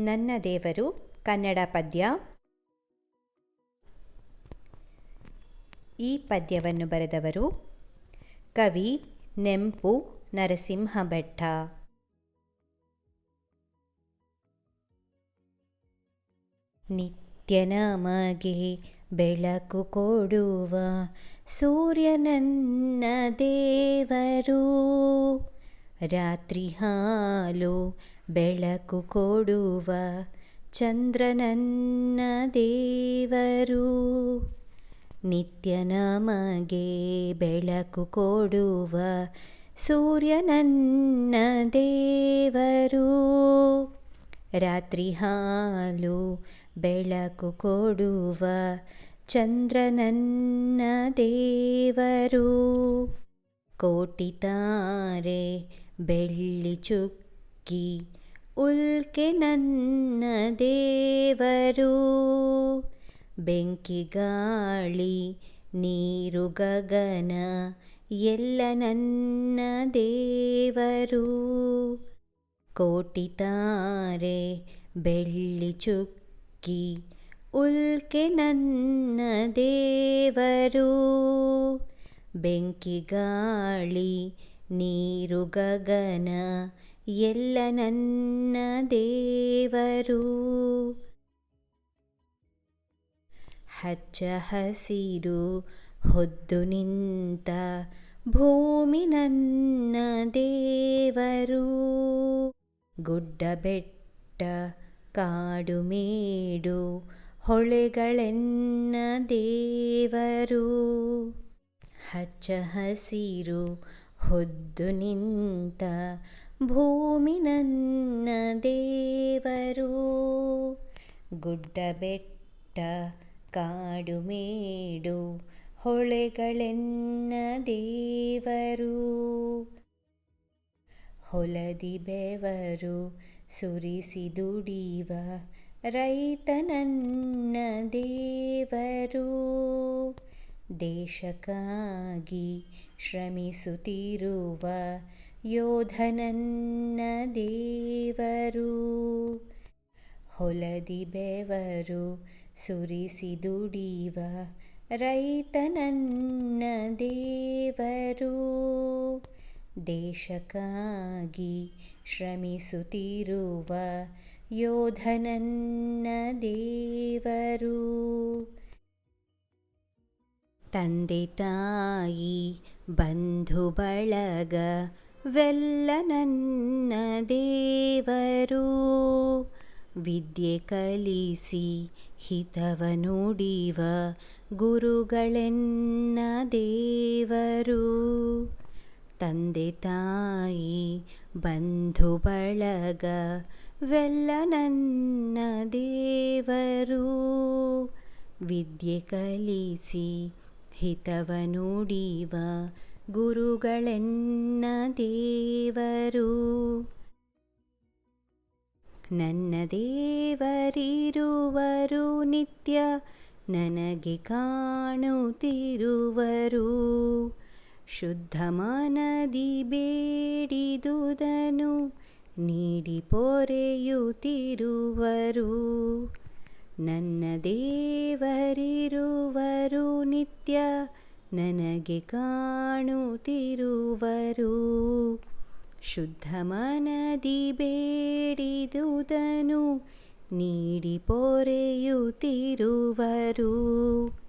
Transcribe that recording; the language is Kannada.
ನನ್ನ ದೇವರು, ಕನ್ನಡ ಪದ್ಯ. ಈ ಪದ್ಯವನ್ನು ಬರೆದವರು ಕವಿ ನೆಂಪು ನರಸಿಂಹ ಭಟ್ಟ ನಿತ್ಯ ನಮಗೆ ಬೆಳಕು ಕೊಡುವ ಸೂರ್ಯನನ್ನ ದೇವರು. ರಾತ್ರಿ ಹಾಲು ಬೆಳಕು ಕೊಡುವ ಚಂದ್ರನನ್ನ ದೇವರು. ನಿತ್ಯ ನಮಗೆ ಬೆಳಕು ಕೊಡುವ ಸೂರ್ಯನನ್ನ ದೇವರು. ರಾತ್ರಿ ಹಾಲು ಬೆಳಕು ಕೊಡುವ ಚಂದ್ರನನ್ನ ದೇವರು. ಕೋಟಿ ತಾರೆ ಬೆಳ್ಳಿ ಚುಕ್ಕಿ ಉಲ್ಕೆ ನನ್ನ ದೇವರು, ಬೆಂಕಿ ಗಾಳಿ, ನೀರು ಗಗನ, ಎಲ್ಲ ನನ್ನ ದೇವರು. ಕೋಟಿತಾರೆ ಬೆಳ್ಳಿ ಚುಕ್ಕಿ, ಉಲ್ಕೆ ನನ್ನ ದೇವರು. ಬೆಂಕಿ ಗಾಳಿ, ನೀರು ಗಗನ ಎಲ್ಲ ನನ್ನ ದೇವರು. ಹಚ್ಚ ಹಸಿರು ಹೊದ್ದು ನಿಂತ ಭೂಮಿ ನನ್ನ ದೇವರು. ಗುಡ್ಡ ಬೆಟ್ಟ ಕಾಡು ಮೇಡು ಹೊಳೆಗಳೆನ್ನ ದೇವರು. ಹಚ್ಚ ಹಸಿರು ಹೊದ್ದು ನಿಂತ ಭೂಮಿ ನನ್ನ ದೇವರು. ಗುಡ್ಡ ಬೆಟ್ಟ ಕಾಡು ಮೇಡು, ಹೊಳೆಗಳೆನ್ನ ದೇವರು. ಹೊಲದಿ ಬೆವರು ಸುರಿಸಿ ದುಡಿವ ರೈತನನ್ನ ದೇವರು. ದೇಶಕ್ಕಾಗಿ ಶ್ರಮಿಸುತ್ತಿರುವ ಯೋಧ ನನ್ನ ದೇವರು, ಹೊಲದಿ ಬೆವರು ಸುರಿಸಿ ದುಡಿವ ರೈತನನ್ನ ದೇವರು. ದೇಶಕ್ಕಾಗಿ ಶ್ರಮಿಸುತ್ತಿರುವ ಯೋಧನನ್ನ ದೇವರು. ತಂದೆ ತಾಯಿ ಬಂಧು ಬಳಗ ವೆಲ್ಲ ನನ್ನ ದೇವರು ವಿದ್ಯೆ ಕಲಿಸಿ ಹಿತವ ನುಡಿವ ಗುರುಗಳೆನ್ನ ದೇವರು ತಂದೆ ತಾಯಿ ಬಂಧು ಬಳಗ ವೆಲ್ಲ ನನ್ನ ದೇವರು ವಿದ್ಯೆ ಕಲಿಸಿ ಹಿತವ ನುಡಿವ ಗುರುಗಳೆನ್ನ ದೇವರು ನನ್ನ ದೇವರಿರುವರು ನಿತ್ಯ, ನನಗೆ ಕಾಣುತ್ತಿರುವರು. ಶುದ್ಧ ಮನದಿ ಬೇಡಿದುದನು, ನೀಡಿ ಪೊರೆಯುತ್ತಿರುವರು. ನನ್ನ ದೇವರಿರುವರು ನಿತ್ಯ ನನಗೆ ಕಾಣುತ್ತಿರುವರು. ಶುದ್ಧ ಮನದಿ ಬೇಡಿದುದನು ನೀಡಿ ಪೊರೆಯುತ್ತಿರುವರು.